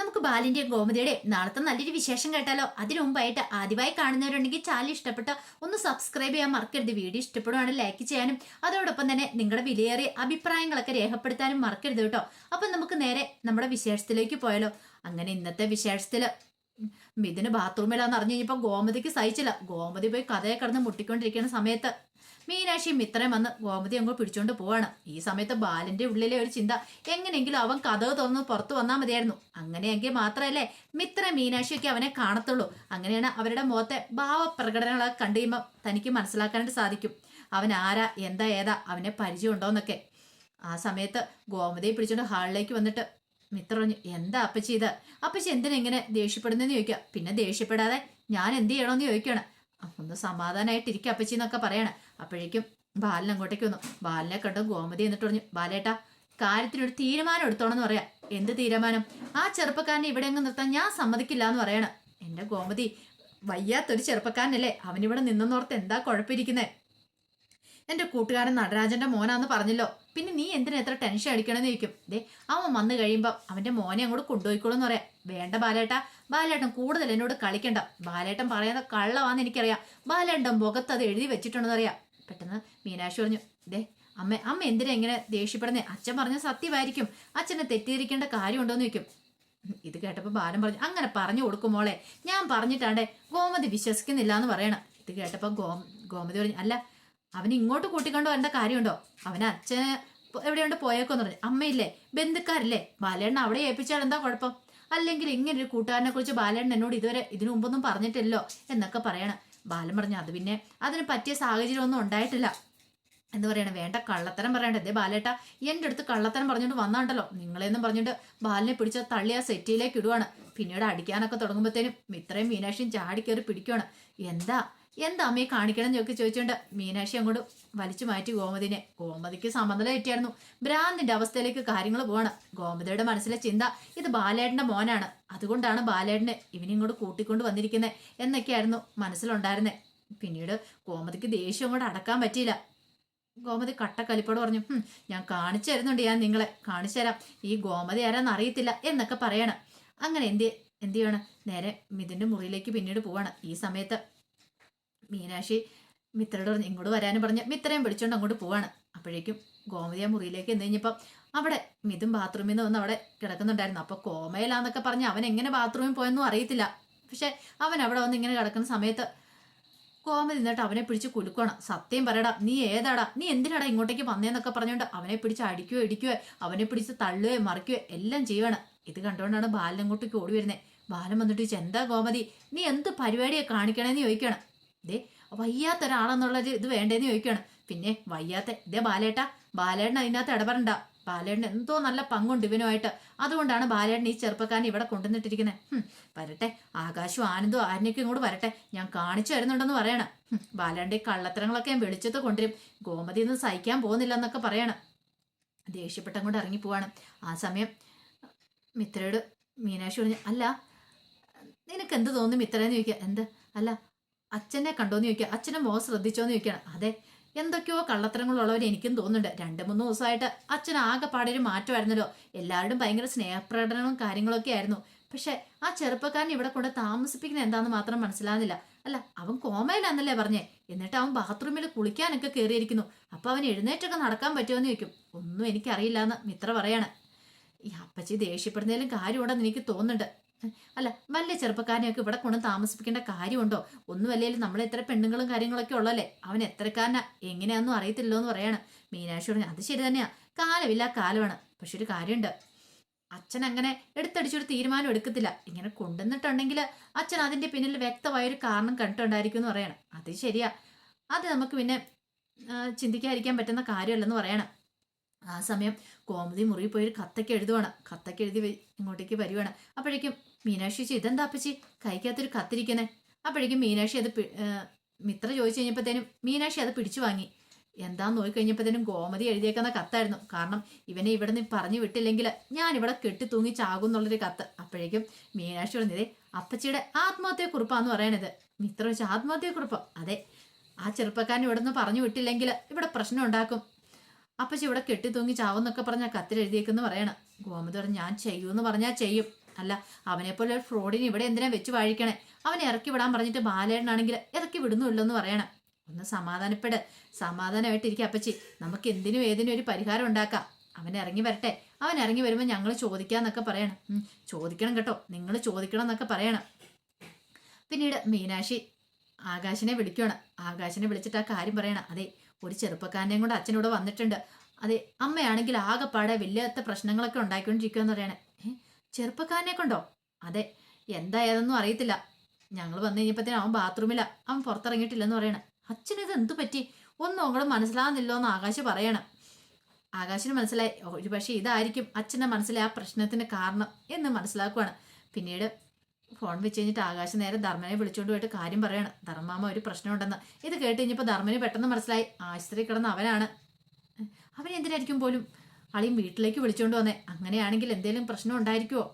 നമുക്ക് ബാലിന്റെയും ഗോമതിയുടെയും നാളത്തെ നല്ലൊരു വിശേഷം കേട്ടാലോ? അതിനു മുമ്പായിട്ട് ആദ്യമായി കാണുന്നവരുണ്ടെങ്കിൽ ചാനൽ ഇഷ്ടപ്പെട്ട ഒന്ന് സബ്സ്ക്രൈബ് ചെയ്യാൻ മറക്കരുത്. വീഡിയോ ഇഷ്ടപ്പെടുവാണെങ്കിൽ ലൈക്ക് ചെയ്യാനും അതോടൊപ്പം തന്നെ നിങ്ങളുടെ വിലയേറിയ അഭിപ്രായങ്ങളൊക്കെ രേഖപ്പെടുത്താനും മറക്കരുത് കേട്ടോ. അപ്പൊ നമുക്ക് നേരെ നമ്മുടെ വിശേഷത്തിലേക്ക് പോയാലോ? അങ്ങനെ ഇന്നത്തെ വിശേഷത്തിൽ മിഥുന് ബാത്റൂമിലാന്ന് അറിഞ്ഞു കഴിഞ്ഞപ്പോ ഗോമതിക്ക് സഹിച്ചില്ല. ഗോമതി പോയി കഥയെ കടന്ന് മുട്ടിക്കൊണ്ടിരിക്കുന്ന സമയത്ത് മീനാക്ഷി മിത്രയും വന്ന് ഗോമതി അങ്ങോട്ട് പിടിച്ചോണ്ട് പോവാണ്. ഈ സമയത്ത് ബാലന്റെ ഉള്ളിലെ ഒരു ചിന്ത എങ്ങനെയെങ്കിലും അവൻ കഥ തുറന്ന് പുറത്തു വന്നാൽ മതിയായിരുന്നു. അങ്ങനെയെങ്കിൽ മാത്രമല്ലേ മിത്ര മീനാക്ഷിയൊക്കെ അവനെ കാണത്തുള്ളൂ. അങ്ങനെയാണ് അവരുടെ മുഖത്തെ ഭാവപ്രകടനങ്ങളൊക്കെ കണ്ടു കഴിയുമ്പോൾ തനിക്ക് മനസ്സിലാക്കാനായിട്ട് സാധിക്കും. അവൻ ആരാ എന്താ ഏതാ അവനെ പരിചയമുണ്ടോന്നൊക്കെ ആ സമയത്ത് ഗോമതിയെ പിടിച്ചോണ്ട് ഹാളിലേക്ക് വന്നിട്ട് മിത്ര പറഞ്ഞു എന്താ അപ്പച്ചി ഇത്? അപ്പച്ചി എന്തിനാ ഇങ്ങനെ ദേഷ്യപ്പെടുന്നെന്ന് ചോദിക്കുക. പിന്നെ ദേഷ്യപ്പെടാതെ ഞാൻ എന്ത് ചെയ്യണമെന്ന് ചോദിക്കുകയാണ്. "ആ, ഒന്ന് സമാധാനമായിട്ടിരിക്കുക അപ്പച്ചി എന്നൊക്കെ പറയണം. അപ്പോഴേക്കും ബാലൻ അങ്ങോട്ടേക്ക് വന്നു. ബാലനെ കണ്ടു ഗോമതി എന്നിട്ട് പറഞ്ഞു ബാലേട്ടാ കാര്യത്തിനൊരു തീരുമാനം എടുത്തോണെന്ന് പറയാം. എന്ത് തീരുമാനം? ആ ചെറുപ്പക്കാരനെ ഇവിടെ അങ്ങ് നിർത്താൻ ഞാൻ സമ്മതിക്കില്ല എന്ന് പറയണം. എന്റെ ഗോമതി വയ്യാത്തൊരു ചെറുപ്പക്കാരനല്ലേ? അവനിവിടെ നിന്നോർത്ത് എന്താ കുഴപ്പമിരിക്കുന്നേ? എന്റെ കൂട്ടുകാരൻ നടരാജന്റെ മോനാന്ന് പറഞ്ഞല്ലോ. പിന്നെ നീ എന്തിനാ എത്ര ടെൻഷൻ അടിക്കണമെന്ന് ചോദിക്കും. ദേ അവൻ വന്നു കഴിയുമ്പോൾ അവന്റെ മോനെ അങ്ങോട്ട് കൊണ്ടുപോയിക്കോളൂ എന്ന് പറയാം. വേണ്ട ബാലേട്ട ബാലേട്ടൻ കൂടുതൽ എന്നോട് കളിക്കണ്ട. ബാലേട്ടൻ പറയുന്ന കള്ളവാന്ന് എനിക്കറിയാം. ബാലേട്ടൻ മുഖത്ത് അത് എഴുതി വെച്ചിട്ടുണ്ടെന്ന് അറിയാം. പെട്ടെന്ന് മീനാക്ഷി പറഞ്ഞു ദേ അമ്മ അമ്മ എന്തിനാ ഇങ്ങനെ ദേഷ്യപ്പെടുന്നേ? അച്ഛൻ പറഞ്ഞ സത്യമായിരിക്കും. അച്ഛനെ തെറ്റിദ്ധരിക്കേണ്ട കാര്യമുണ്ടോന്ന് ചോദിക്കും. ഇത് കേട്ടപ്പോൾ ബാലൻ പറഞ്ഞു അങ്ങനെ പറഞ്ഞു കൊടുക്കും മോളെ. ഞാൻ പറഞ്ഞിട്ടാണ്ടേ ഗോമതി വിശ്വസിക്കുന്നില്ല എന്ന് പറയണം. ഇത് കേട്ടപ്പോൾ ഗോ ഗോമതി പറഞ്ഞു അല്ല അവന് ഇങ്ങോട്ട് കൂട്ടിക്കൊണ്ട് വരേണ്ട കാര്യമുണ്ടോ? അവന് അച്ഛൻ എവിടെയുണ്ട് പോയേക്കോന്ന് പറഞ്ഞു. അമ്മയില്ലേ? ബന്ധുക്കാരില്ലേ? ബാലേണ്ണ അവിടെ ഏൽപ്പിച്ചാൽ എന്താ കുഴപ്പം? അല്ലെങ്കിൽ ഇങ്ങനെ ഒരു കൂട്ടുകാരനെ കുറിച്ച് ബാലേണ്ണൻ എന്നോട് ഇതുവരെ ഇതിനു മുമ്പൊന്നും പറഞ്ഞിട്ടില്ലോ എന്നൊക്കെ പറയണം. ബാലൻ പറഞ്ഞു അത് പിന്നെ അതിന് പറ്റിയ സാഹചര്യമൊന്നും ഉണ്ടായിട്ടില്ല. എന്ന് പറയണം. വേണ്ട കള്ളത്തരം പറയണ്ട ഇതേ ബാലേട്ട. എന്റെ അടുത്ത് കള്ളത്തരം പറഞ്ഞുകൊണ്ട് വന്നാണ്ടല്ലോ. നിങ്ങളെന്നും പറഞ്ഞിട്ട് ബാലിനെ പിടിച്ച തള്ളി ആ സെറ്റിയിലേക്ക് ഇടുവാണ്. പിന്നീട് അടിക്കാനൊക്കെ തുടങ്ങുമ്പോഴത്തേനും ഇത്രയും മീനാക്ഷിയും ചാടി കയറി പിടിക്കുവാണ്. എന്താ എന്താ അമ്മയെ കാണിക്കണം എന്നൊക്കെ ചോദിച്ചുകൊണ്ട് മീനാക്ഷി അങ്ങോട്ട് വലിച്ചു മാറ്റി ഗോമതിനെ. ഗോമതിക്ക് സമനില തെറ്റിയായിരുന്നു ഭ്രാന്തിന്റെ അവസ്ഥയിലേക്ക് കാര്യങ്ങൾ പോവാണ്. ഗോമതിയുടെ മനസ്സിലെ ചിന്ത ഇത് ബാലേട്ടന്റെ മോനാണ്. അതുകൊണ്ടാണ് ബാലേട്ടനെ ഇവനിങ്ങോട്ട് കൂട്ടിക്കൊണ്ട് വന്നിരിക്കുന്നത് എന്നൊക്കെയായിരുന്നു മനസ്സിലുണ്ടായിരുന്നത് പിന്നീട് ഗോമതിക്ക് ദേഷ്യം കൊണ്ട് അടക്കാൻ പറ്റിയില്ല. ഗോമതി കട്ടക്കലിപ്പോട് പറഞ്ഞു ഞാൻ കാണിച്ചു തരുന്നുണ്ട് ഞാൻ നിങ്ങളെ. കാണിച്ചു തരാം. ഈ ഗോമതി ആരാന്ന് അറിയത്തില്ല എന്നൊക്കെ പറയണം. അങ്ങനെ എന്ത് എന്ത് ചെയ്യണം? നേരെ മിഥുന്റെ മുറിയിലേക്ക് പിന്നീട് പോവാണ്. ഈ സമയത്ത് മീനാക്ഷി മിത്രയോട് പറഞ്ഞു ഇങ്ങോട്ട് വരാനും പറഞ്ഞ്. മിത്രയും പിടിച്ചോണ്ട് അങ്ങോട്ട് പോവാണ്. അപ്പോഴേക്കും ഗോമതി ആ മുറിയിലേക്ക് എന്ന് കഴിഞ്ഞപ്പം അവിടെ മിഥും ബാത്റൂമിൽ നിന്ന് വന്ന് അവിടെ കിടക്കുന്നുണ്ടായിരുന്നു. അപ്പൊ കോമയിലാന്നൊക്കെ പറഞ്ഞ് അവൻ എങ്ങനെ ബാത്റൂമിൽ പോയെന്നും അറിയത്തില്ല. പക്ഷെ അവൻ അവിടെ വന്ന് ഇങ്ങനെ കിടക്കുന്ന സമയത്ത് കോമതി നിന്നിട്ട് അവനെ പിടിച്ച് കുലുക്കണം സത്യം പറയടാ നീ ഏതാടാ? നീ എന്തിനാടാ ഇങ്ങോട്ടേക്ക് വന്നേന്നൊക്കെ പറഞ്ഞുകൊണ്ട് അവനെ പിടിച്ച് അടിക്കുകയോ ഇടിക്കുകയോ അവനെ പിടിച്ച് തള്ളുകയോ മറിക്കുകയോ എല്ലാം ചെയ്യണം ഇത് കണ്ടുകൊണ്ടാണ് ബാലൻ അങ്ങോട്ടേക്ക് ഓടി വരുന്നത് ബാലൻ വന്നിട്ട് ചോദിച്ചു എന്താ കോമതി നീ എന്ത് പരിപാടിയെ കാണിക്കണേന്ന് ചോദിക്കണം ദേ വയ്യാത്ത ഒരാളെന്നുള്ളത് ഇത് വേണ്ടേന്ന് ചോദിക്കുകയാണ് പിന്നെ വയ്യാത്ത ഇതേ ബാലേട്ട ബാലേട്ടൻ അതിനകത്ത് ഇടപെടണ്ട. ബാലേട്ടൻ എന്തോ നല്ല പങ്കുണ്ട് ഇവനുമായിട്ട്. അതുകൊണ്ടാണ് ബാലേട്ടൻ ഈ ചെറുപ്പക്കാരനെ ഇവിടെ കൊണ്ടുവന്നിട്ടിരിക്കുന്നത്. വരട്ടെ ആകാശവും ആനന്ദവും ആരനൊക്കെ ഇങ്ങോട്ട് വരട്ടെ. ഞാൻ കാണിച്ചു വരുന്നുണ്ടെന്ന് പറയണം. ബാലേട്ടന്റെ ഈ കള്ളത്തരങ്ങളൊക്കെ ഞാൻ വെളിച്ചത്ത് കൊണ്ടുവരും. ഗോമതി ഒന്നും സഹിക്കാൻ പോകുന്നില്ല എന്നൊക്കെ പറയണം. ദേഷ്യപ്പെട്ടം കൊണ്ട് ഇറങ്ങി പോവാണ്. ആ സമയം മിത്രയോട് മീനാക്ഷി പറഞ്ഞു അല്ല നിനക്ക് എന്ത് തോന്നുന്നു മിത്രയെന്ന് ചോദിക്കുക? എന്ത്? അല്ല അച്ഛനെ കണ്ടോന്ന് ചോദിക്കുക അച്ഛനെ മോ ശ്രദ്ധിച്ചോന്ന് ചോദിക്കണം അതെ എന്തൊക്കെയോ കള്ളത്തരങ്ങളുള്ളവർ എനിക്കും തോന്നുന്നുണ്ട്. രണ്ട് മൂന്ന് ദിവസമായിട്ട് അച്ഛൻ ആകെ പാടൊരു മാറ്റമായിരുന്നല്ലോ. എല്ലാവരും ഭയങ്കര സ്നേഹപ്രകടനവും കാര്യങ്ങളൊക്കെ ആയിരുന്നു. പക്ഷെ ആ ചെറുപ്പക്കാരൻ ഇവിടെ കൊണ്ട് താമസിപ്പിക്കുന്ന എന്താന്ന് മാത്രം മനസ്സിലാകുന്നില്ല അല്ല അവൻ കോമയിലാന്നല്ലേ പറഞ്ഞേ. എന്നിട്ട് അവൻ ബാത്റൂമിൽ കുളിക്കാനൊക്കെ കയറിയിരിക്കുന്നു അപ്പൊ അവൻ എഴുന്നേറ്റൊക്കെ നടക്കാൻ പറ്റുമെന്ന് ചോദിക്കും. ഒന്നും എനിക്കറിയില്ല എന്ന് മിത്ര പറയാണ്. ഈ അപ്പച്ചി ദേഷ്യപ്പെടുന്നതിലും കാര്യമുണ്ടെന്ന് എനിക്ക് തോന്നുന്നുണ്ട്. അല്ല വലിയ ചെറുപ്പക്കാരനെയൊക്കെ ഇവിടെ കൊണ്ട് താമസിപ്പിക്കേണ്ട കാര്യമുണ്ടോ? ഒന്നും നമ്മൾ എത്ര പെണ്ണുങ്ങളും കാര്യങ്ങളൊക്കെ ഉള്ളല്ലേ അവൻ എത്രക്കാരനാ? എങ്ങനെയാണെന്നും അറിയത്തില്ലോ എന്ന് പറയാണ്. മീനാക്ഷി പറഞ്ഞു അത് ശരി തന്നെയാ. കാലമില്ല കാലമാണ്. പക്ഷെ ഒരു കാര്യമുണ്ട്. അച്ഛൻ അങ്ങനെ എടുത്തടിച്ചൊരു തീരുമാനം എടുക്കത്തില്ല. ഇങ്ങനെ കൊണ്ടുവന്നിട്ടുണ്ടെങ്കിൽ അച്ഛൻ അതിന്റെ പിന്നിൽ വ്യക്തമായൊരു കാരണം കണ്ടിട്ടുണ്ടായിരിക്കും എന്ന് പറയണം. അത് ശരിയാ. അത് നമുക്ക് പിന്നെ ചിന്തിക്കാതിരിക്കാൻ പറ്റുന്ന കാര്യമല്ലെന്ന് പറയണം. ആ സമയം കോമതി മുറിയിൽ പോയി ഒരു കത്തൊക്കെ എഴുതുവാണ്. കത്തൊക്കെ എഴുതി ഇങ്ങോട്ടേക്ക് വരുവാണ്. അപ്പോഴേക്കും മീനാക്ഷി ചേച്ചി ഇതെന്താ അപ്പച്ചി? കൈക്കകത്തൊരു കത്തിരിക്കുന്നേ. അപ്പോഴേക്കും മീനാക്ഷി അത് മിത്ര ചോദിച്ചു കഴിഞ്ഞപ്പോഴത്തേനും മീനാക്ഷി അത് പിടിച്ചു വാങ്ങി. എന്താന്ന് നോക്കി കഴിഞ്ഞപ്പോഴത്തേനും ഗോമതി എഴുതിയേക്കുന്ന കത്തായിരുന്നു. കാരണം ഇവനെ ഇവിടെ നിന്ന് പറഞ്ഞു വിട്ടില്ലെങ്കിൽ ഞാൻ ഇവിടെ കെട്ടി തൂങ്ങി ചാകും എന്നുള്ളൊരു കത്ത്. അപ്പോഴേക്കും മീനാക്ഷി പറഞ്ഞതേ അപ്പച്ചിയുടെ ആത്മഹത്യക്കുറിപ്പാന്ന് പറയണത്. മിത്ര വെച്ച ആത്മഹത്യക്കുറിപ്പ്? അതെ ആ ചെറുപ്പക്കാരൻ ഇവിടെ നിന്ന് പറഞ്ഞു വിട്ടില്ലെങ്കിൽ ഇവിടെ പ്രശ്നം ഉണ്ടാക്കും. അപ്പച്ചി ഇവിടെ കെട്ടി തൂങ്ങി ചാവെന്നൊക്കെ പറഞ്ഞ കത്തിൽ എഴുതിയേക്കെന്ന് പറയണം. ഗോമതി പറഞ്ഞു ഞാൻ ചെയ്യൂന്ന് പറഞ്ഞാൽ ചെയ്യും. അല്ല അവനെപ്പോലെ ഒരു ഫ്രോഡിനെ ഇവിടെ എന്തിനാ വെച്ച് വാഴിക്കണേ? അവനെ ഇറക്കി വിടാൻ പറഞ്ഞിട്ട് ബാലേട്ടനാണെങ്കിൽ ഇറക്കി വിടുന്നുമില്ലെന്ന് പറയണം. ഒന്ന് സമാധാനപ്പെട്. സമാധാനമായിട്ടിരിക്കുക അപ്പച്ചി. നമുക്ക് എന്തിനും ഏതിനും ഒരു പരിഹാരം ഉണ്ടാക്കാം. അവൻ ഇറങ്ങി വരട്ടെ. അവൻ ഇറങ്ങി വരുമ്പോൾ ഞങ്ങൾ ചോദിക്കാന്നൊക്കെ പറയണം. ചോദിക്കണം കേട്ടോ. നിങ്ങൾ ചോദിക്കണം എന്നൊക്കെ പറയണം. പിന്നീട് മീനാക്ഷി ആകാശിനെ വിളിക്കണം ആകാശിനെ വിളിച്ചിട്ട് ആ കാര്യം പറയണം. അതെ ഒരു ചെറുപ്പക്കാരനെയും കൂടെ അച്ഛനൂടെ വന്നിട്ടുണ്ട്. അതെ അമ്മയാണെങ്കിൽ ആകെപ്പാടെ വലിയ പ്രശ്നങ്ങളൊക്കെ ഉണ്ടാക്കിക്കൊണ്ടിരിക്കുക എന്ന് പറയണേ. ചെറുപ്പക്കാരനെ കൊണ്ടോ? അതെ എന്തായതൊന്നും അറിയത്തില്ല. ഞങ്ങൾ വന്നു കഴിഞ്ഞപ്പോഴത്തേനും അവൻ ബാത്റൂമില്ല അവൻ പുറത്തിറങ്ങിയിട്ടില്ലെന്ന് പറയണേ. അച്ഛനിത് എന്തു പറ്റി? ഒന്നും അങ്ങോട്ട് മനസ്സിലാകുന്നില്ലോ എന്ന് ആകാശ് പറയണം. ആകാശിന് മനസ്സിലായി. ഒരു പക്ഷേ ഇതായിരിക്കും അച്ഛന്റെ മനസ്സിലെ ആ പ്രശ്നത്തിന് കാരണം എന്ന് മനസ്സിലാക്കുവാണ്. പിന്നീട് ഫോൺ വെച്ച് കഴിഞ്ഞിട്ട് ആകാശ് നേരെ ധർമ്മനെ വിളിച്ചുകൊണ്ട് പോയിട്ട് കാര്യം പറയാണ്. ധർമ്മാമ ഒരു പ്രശ്നമുണ്ടെന്ന്. ഇത് കേട്ട് കഴിഞ്ഞപ്പോൾ ധർമ്മന് പെട്ടെന്ന് മനസ്സിലായി. ആശുപത്രി കിടന്ന അവനാണ്. അവൻ എന്തിനായിരിക്കും പോലും? അളിയും വീട്ടിലേക്ക് വിളിച്ചുകൊണ്ട് വന്നേ. അങ്ങനെയാണെങ്കിൽ എന്തെങ്കിലും പ്രശ്നം ഉണ്ടായിരിക്കുമോ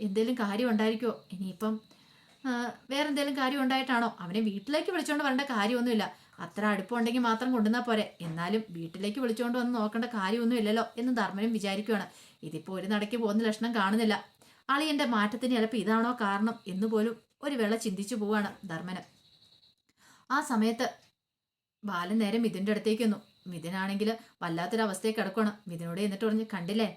എന്തെങ്കിലും കാര്യം ഉണ്ടായിരിക്കുമോ ഇനിയിപ്പം വേറെ എന്തെങ്കിലും കാര്യം ഉണ്ടായിട്ടാണോ? അവനെ വീട്ടിലേക്ക് വിളിച്ചുകൊണ്ട് വരേണ്ട കാര്യമൊന്നുമില്ല. അത്ര അടുപ്പമുണ്ടെങ്കിൽ മാത്രം കൊണ്ടുവന്നാൽ പോരെ. എന്നാലും വീട്ടിലേക്ക് വിളിച്ചുകൊണ്ട് വന്ന് നോക്കേണ്ട കാര്യമൊന്നും ഇല്ലല്ലോ എന്ന് ധർമ്മനും വിചാരിക്കുകയാണ് ഇതിപ്പോൾ ഒരു നടക്ക് പോകുന്ന ലക്ഷണം കാണുന്നില്ല. അളിയന്റെ മാറ്റത്തിന് ചിലപ്പോൾ ഇതാണോ കാരണം എന്ന് പോലും ഒരു വേള ചിന്തിച്ചു പോവാണ് ധർമ്മന്. ആ സമയത്ത് ബാലൻ നേരം മിഥുന്റെ അടുത്തേക്ക് മിഥുനാണെങ്കിൽ വല്ലാത്തൊരവസ്ഥയെ കിടക്കുകയാണ് മിഥുനോട് എന്നിട്ട് പറഞ്ഞ് കണ്ടില്ലേ?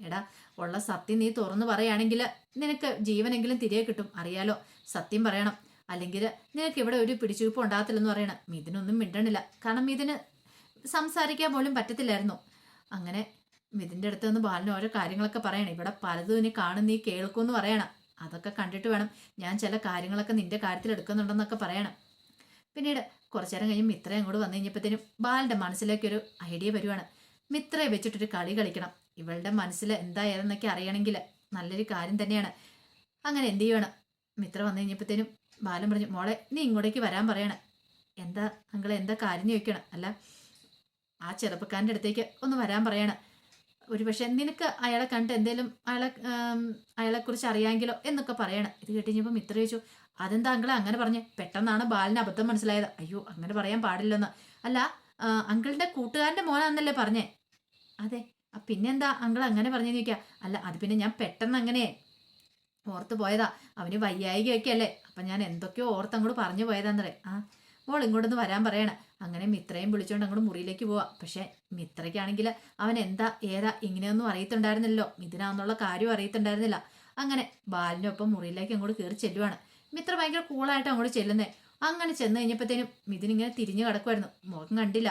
എടാ ഉള്ള സത്യം നീ തുറന്നു പറയുകയാണെങ്കിൽ നിനക്ക് ജീവനെങ്കിലും തിരികെ കിട്ടും. അറിയാലോ? സത്യം പറയണം. അല്ലെങ്കിൽ നിനക്ക് ഇവിടെ ഒരു പിടിച്ചുപ്പ് ഉണ്ടാകത്തില്ലെന്ന് പറയണം. മിഥുനൊന്നും മിണ്ടണില്ല. കാരണം മിഥുന് സംസാരിക്കാൻ പോലും പറ്റത്തില്ലായിരുന്നു. അങ്ങനെ മിഥുന്റെ അടുത്ത് നിന്ന് ബാലിന് ഓരോ കാര്യങ്ങളൊക്കെ പറയണം. ഇവിടെ പലതും ഇനി കാണും നീ കേൾക്കുമെന്ന് പറയണം. അതൊക്കെ കണ്ടിട്ട് വേണം ഞാൻ ചില കാര്യങ്ങളൊക്കെ നിന്റെ കാര്യത്തിൽ എടുക്കുന്നുണ്ടെന്നൊക്കെ പറയണം. പിന്നീട് കുറച്ചു നേരം കഴിഞ്ഞ് മിത്ര അങ്ങോട്ട് വന്നു കഴിഞ്ഞപ്പോഴത്തേനും മനസ്സിലേക്ക് ഒരു ഐഡിയ വരുവാണ്. മിത്രയെ വെച്ചിട്ടൊരു കളി കളിക്കണം. ഇവളുടെ മനസ്സിൽ എന്താ ഏതെന്നൊക്കെ അറിയണമെങ്കിൽ നല്ലൊരു കാര്യം തന്നെയാണ്. അങ്ങനെ എന്ത് ചെയ്യണം മിത്ര വന്നു കഴിഞ്ഞപ്പോഴത്തേനും ബാലൻ പറഞ്ഞു മോളെ നീ ഇങ്ങോട്ടേക്ക് വരാൻ പറയണം. എന്താ അങ്കളെ എന്താ കാര്യം ചോദിക്കണം. അല്ല ആ ചെറുപ്പക്കാരന്റെ അടുത്തേക്ക് ഒന്ന് വരാൻ പറയണം. ഒരു പക്ഷേ നിനക്ക് അയാളെ കണ്ട് എന്തേലും അയാളെ അയാളെക്കുറിച്ച് അറിയാമെങ്കിലോ എന്നൊക്കെ പറയണം. ഇത് കേട്ട് കഴിഞ്ഞപ്പോൾ മിത്ര ചോദിച്ചു അതെന്താ അങ്കിൾ അങ്ങനെ പറഞ്ഞ്? പെട്ടെന്നാണ് ബാലിന് അബദ്ധം മനസ്സിലായത്. അയ്യോ അങ്ങനെ പറയാൻ പാടില്ലെന്ന്. അല്ല അങ്കിളിന്റെ കൂട്ടുകാരന്റെ മോനാന്നല്ലേ പറഞ്ഞേ? അതെ. പിന്നെന്താ അങ്കിൾ അങ്ങനെ പറഞ്ഞു ചോദിക്കുക അല്ല അത് പിന്നെ ഞാൻ പെട്ടെന്ന് അങ്ങനെ ഓർത്ത് പോയതാ. അവന് വയ്യായികയൊക്കെ അല്ലേ? അപ്പൊ ഞാൻ എന്തൊക്കെയോ ഓർത്ത് അങ്ങോട്ട് പറഞ്ഞു പോയതാന്നറേ ആ മോൾ ഇങ്ങോട്ടൊന്ന് വരാൻ പറയണ. അങ്ങനെ മിത്രയും വിളിച്ചോണ്ട് അങ്ങോട്ട് മുറിയിലേക്ക് പോവാ. പക്ഷെ മിത്രയ്ക്കാണെങ്കിൽ അവൻ എന്താ ഏതാ ഇങ്ങനെയൊന്നും അറിയത്തുണ്ടായിരുന്നില്ലല്ലോ. മിഥുനാന്നുള്ള കാര്യം അറിയത്തുണ്ടായിരുന്നില്ല. അങ്ങനെ ബാലിനൊപ്പം മുറിയിലേക്ക് അങ്ങോട്ട് കയറി ചെല്ലുവാണ്. മിത്ര ഭയങ്കര കൂളായിട്ട് അങ്ങോട്ട് ചെല്ലുന്നേ. അങ്ങനെ ചെന്ന് കഴിഞ്ഞപ്പോഴത്തേനും മിഥുനിങ്ങനെ തിരിഞ്ഞു കിടക്കുമായിരുന്നു മുഖം കണ്ടില്ല.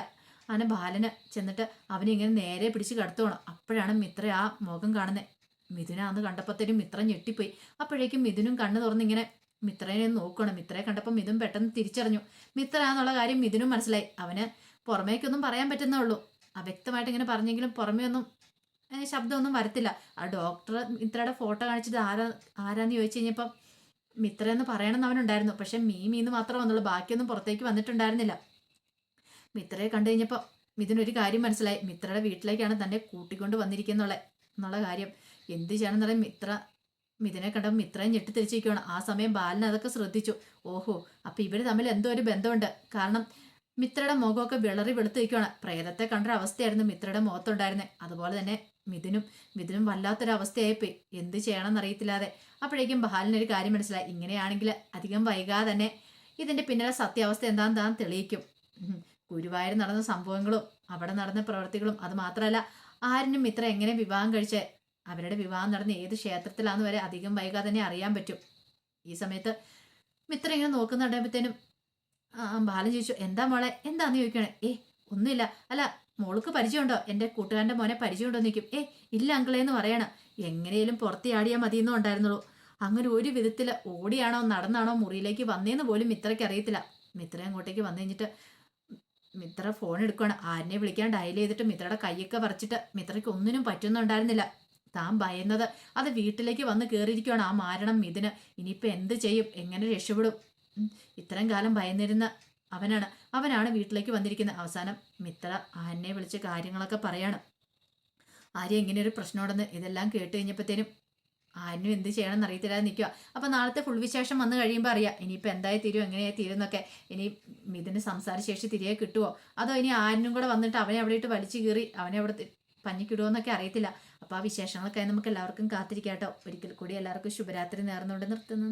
അങ്ങനെ ബാലന് ചെന്നിട്ട് അവനിങ്ങനെ നേരെ പിടിച്ച് കിടത്തുവാണ്. അപ്പോഴാണ് മിത്ര ആ മുഖം കാണുന്നത് മിഥുനാന്ന് കണ്ടപ്പോഴത്തേനും മിത്ര ഞെട്ടിപ്പോയി. അപ്പോഴേക്കും മിഥുനും കണ്ണ് തുറന്ന് ഇങ്ങനെ മിത്രനെ നോക്കണം മിത്രയെ കണ്ടപ്പോൾ മിഥുൻ പെട്ടെന്ന് തിരിച്ചറിഞ്ഞു. മിത്രയാന്നുള്ള കാര്യം മിഥുനും മനസ്സിലായി. അവന് പുറമേക്കൊന്നും പറയാൻ പറ്റുന്നേ ഉള്ളൂ. അവ്യക്തമായിട്ട് ഇങ്ങനെ പറഞ്ഞെങ്കിലും പുറമേ ഒന്നും ശബ്ദമൊന്നും വരത്തില്ല. ആ ഡോക്ടർ മിത്രയുടെ ഫോട്ടോ കാണിച്ചിട്ട് ആരാ ആരാന്ന് ചോദിച്ചു കഴിഞ്ഞപ്പം മിത്ര എന്ന് പറയണമെന്ന് അവനുണ്ടായിരുന്നു. പക്ഷെ മീ മീന്ന് മാത്രമേ വന്നുള്ളൂ. ബാക്കിയൊന്നും പുറത്തേക്ക് വന്നിട്ടുണ്ടായിരുന്നില്ല. മിത്രയെ കണ്ടു കഴിഞ്ഞപ്പോൾ മിഥുനൊരു കാര്യം മനസ്സിലായി. മിത്രയുടെ വീട്ടിലേക്കാണ് തന്നെ കൂട്ടിക്കൊണ്ട് വന്നിരിക്കുന്നുള്ള എന്നുള്ള കാര്യം. എന്ത് ചെയ്യണമെന്ന് പറയാൻ മിത്ര മിഥുനെ കണ്ടപ്പോൾ മിത്രയും ഞെട്ടിത്തിരിച്ചിരിക്കുകയാണ് ആ സമയം ബാലൻ അതൊക്കെ ശ്രദ്ധിച്ചു. ഓഹോ അപ്പോൾ ഇവർ തമ്മിൽ എന്തോ ഒരു ബന്ധമുണ്ട്. കാരണം മിത്രയുടെ മുഖമൊക്കെ വിളറി വെളുത്തിരിക്കുകയാണ് പ്രേതത്തെ കണ്ടൊരു അവസ്ഥയായിരുന്നു മിത്രയുടെ മുഖത്തുണ്ടായിരുന്നത്. അതുപോലെ തന്നെ മിഥുനും മിഥുനും വല്ലാത്തൊരവസ്ഥയായിപ്പോയി. എന്ത് ചെയ്യണമെന്ന് അറിയത്തില്ലാതെ അപ്പോഴേക്കും ബാലിനൊരു കാര്യം മനസ്സിലായി. ഇങ്ങനെയാണെങ്കിൽ അധികം വൈകാതെ തന്നെ ഇതിന്റെ പിന്നിലെ സത്യാവസ്ഥ എന്താണെന്ന് താൻ തെളിയിക്കും. ഗുരുവായൂർ നടന്ന സംഭവങ്ങളും അവിടെ നടന്ന പ്രവൃത്തികളും അത് മാത്രമല്ല ആരിനും ഇത്ര എങ്ങനെ വിവാഹം കഴിച്ച്? അവരുടെ വിവാഹം നടന്ന ഏത് ക്ഷേത്രത്തിലാണെന്ന് വരെ അധികം വൈകാതെ തന്നെ അറിയാൻ പറ്റും. ഈ സമയത്ത് മിത്ര ഇങ്ങനെ നോക്കുന്നുണ്ടായപ്പോഴത്തേനും ബാലൻ ചോദിച്ചു എന്താ മോളെ? എന്താന്ന് ചോദിക്കണേ ഏ ഒന്നുമില്ല. അല്ല മോൾക്ക് പരിചയമുണ്ടോ? എന്റെ കൂട്ടുകാരന്റെ മോനെ പരിചയമുണ്ടോ എന്ന് ചോദിക്കും. ഏ ഇല്ല അങ്കിളെ എന്ന് പറയണം. എങ്ങനെയും പുറത്തിയാടിയാൽ മതി മതിയെന്നും ഉണ്ടായിരുന്നുള്ളൂ. അങ്ങനെ ഒരു വിധത്തിൽ ഓടിയാണോ നടന്നാണോ മുറിയിലേക്ക് വന്നേന്ന് പോലും മിത്രയ്ക്ക് അറിയത്തില്ല. മിത്ര അങ്ങോട്ടേക്ക് വന്നു കഴിഞ്ഞിട്ട് മിത്ര ഫോൺ എടുക്കുകയാണ് ആരനെ വിളിക്കാൻ ഡയൽ ചെയ്തിട്ട് മിത്രയുടെ കൈയൊക്കെ പറിച്ചിട്ട് മിത്രയ്ക്ക് ഒന്നിനും പറ്റുന്നുണ്ടായിരുന്നില്ല താൻ ഭയന്നത് അത് വീട്ടിലേക്ക് വന്ന് കയറിയിരിക്കുകയാണ് ആ മാരണം മിഥുന് ഇനിയിപ്പോൾ എന്ത് ചെയ്യും? എങ്ങനെ രക്ഷപ്പെടും? ഇത്രയും കാലം ഭയന്നിരുന്ന അവനാണ്. അവനാണ് വീട്ടിലേക്ക് വന്നിരിക്കുന്നത്. അവസാനം മിത്ര ആനെ വിളിച്ച് കാര്യങ്ങളൊക്കെ പറയാണ്. ആര്യ ഇങ്ങനെ ഒരു പ്രശ്നമുണ്ടെന്ന് ഇതെല്ലാം കേട്ട് കഴിഞ്ഞപ്പോഴത്തേനും ആനും എന്ത് ചെയ്യണമെന്ന് അറിയത്തില്ലാതെ നിൽക്കുക അപ്പം നാളത്തെ ഫുൾ വിശേഷം വന്നു കഴിയുമ്പോൾ അറിയാം. ഇനിയിപ്പോൾ എന്തായി തീരും എങ്ങനെയായി തീരും എന്നൊക്കെ ഇനി മിഥുന് സംസാരശേഷി തിരികെ കിട്ടുമോ അതോ ഇനി ആനും കൂടെ വന്നിട്ട് അവനെ അവിടെ ഇട്ട് വലിച്ചു കീറി അവനെ അവിടെ പഞ്ഞിക്കിടുമോ എന്നൊക്കെ അറിയത്തില്ല. അപ്പോൾ ആ വിശേഷങ്ങളൊക്കെ നമുക്ക് എല്ലാവർക്കും കാത്തിരിക്കാട്ടോ ഒരിക്കൽ കൂടി എല്ലാവർക്കും ശുഭരാത്രി നേർന്നുകൊണ്ട് നിർത്തുന്നു.